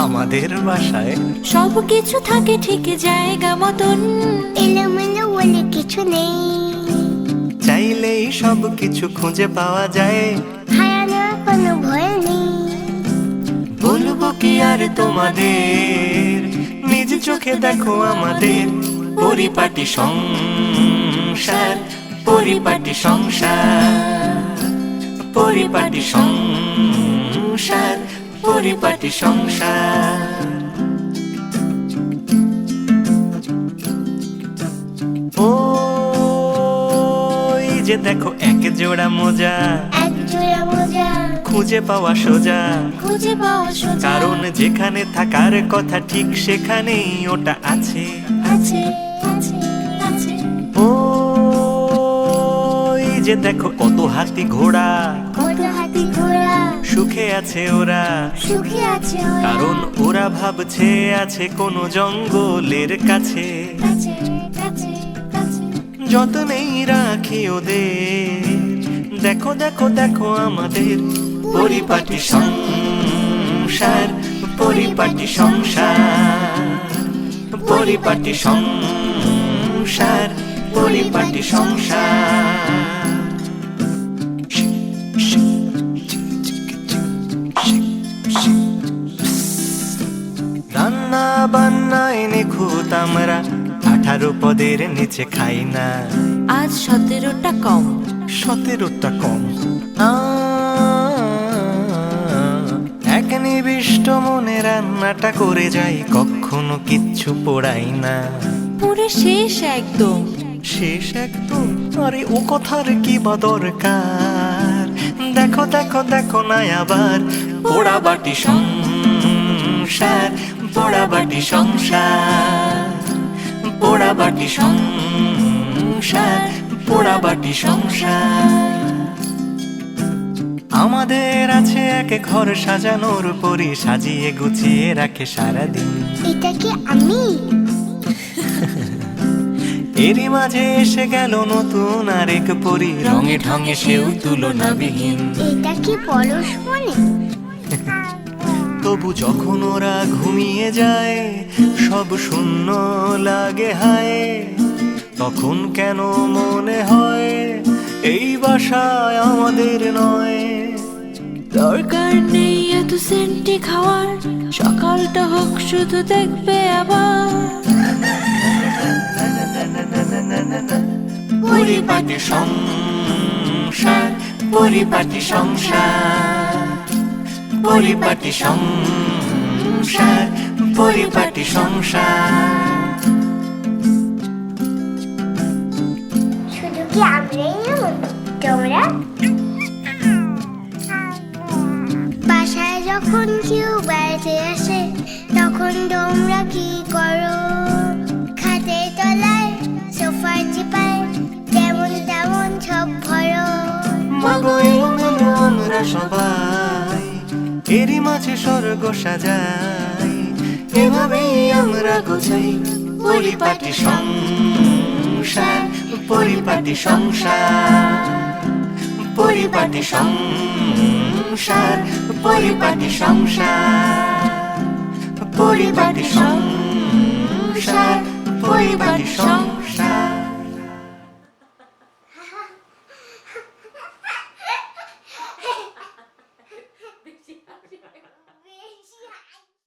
আমাদের বাসায়। সব কিছু থাকে ঠিক জায়গা মতন। এলোমেলো বলে কিছু নেই। চাইলেই সব কিছু খুঁজে পাওয়া যায়। হারানোর কোনো ভয় নেই। বলব কি আর তোমাদের? নিজ চোখে দেখো আমাদের পরিপাটি সংসার পরিপাটি সংসার পরিপাটি সংসার। পরিপাটি সংসার। ওই যে দেখো এক জোড়া মোজা। এক জোড়া মোজা। খুঁজে পাওয়া সোজা। খুঁজে পাওয়া সোজা। কারণ যেখানে থাকার কথা ঠিক সেখানেই ওটা আছে। আছে আছে আছে। ওই যে দেখো কত হাতি ঘোড়া। কত হাতি ঘোড়া। সুখে আছে ওরা। সুখে আছে ওরা। কারণ ওরা ভাবছে আছে কোনো জঙ্গলের কাছে। কাছে যতনেই রাখি ওদের। দেখো দেখো দেখো আমাদের পরিপাটি সংসার পরিপাটি সংসার পরিপাটি সংসার পরিপাটি সংসার। নিখুঁত আমরা আঠারো পদের নিচে খাই না আজ সতেরোটা কম সতেরোটা কম এক নিবিষ্ট মনে রান্নাটা করে যাই কখনো কিচ্ছু পোড়াই না পুরো শেষ একদম শেষ একদম আরে ও কথার কি বা দরকার দেখো দেখো দেখো না আবার পোড়া বাটি সংসার পোড়া বাটি সংসার পোড়া বাটি সংসার পোড়া বাটি সংসার। আমাদের আছে এক ঘর সাজানোর পরি সাজিয়ে গুছিয়ে রাখে সারাদিন। এটা কি আমি? এরই মাঝে এসে গেল নতুন আরেক পরি রঙে ঢঙে সেও তুলনাবিহীন। এটা কি পরশ মনে? তবু যখন ওরা ঘুমিয়ে যায় সব শূন্য লাগে হায়। তখন কেন মনে হয় এই বাসায় আমাদের নয়? দরকার নেই এত সেন্টি খাওয়ার সকালটা হোক শুধু দেখবে আবার। পরিপাটি সংসার পরিপাটি সংসার। পরিপাটি সংসার পরিপাটি সংসার। শুধু কি আমরাই তোমরা? বাসায় যখন কেউ বেড়াতে আসে তখন তোমরা কি করো? খাটের তলায় সোফার চিপায় যেমন তেমন সব ভরো। আমরা সবাই এরই মাঝে স্বর্গ সাজাই। এভাবেই আমরা গোছাই পরিপাটি সংসার পরিপাটি সংসার পরিপাটি সংসার পরিপাটি সংসার পরিপাটি সংসার পরিপাটি সংসার।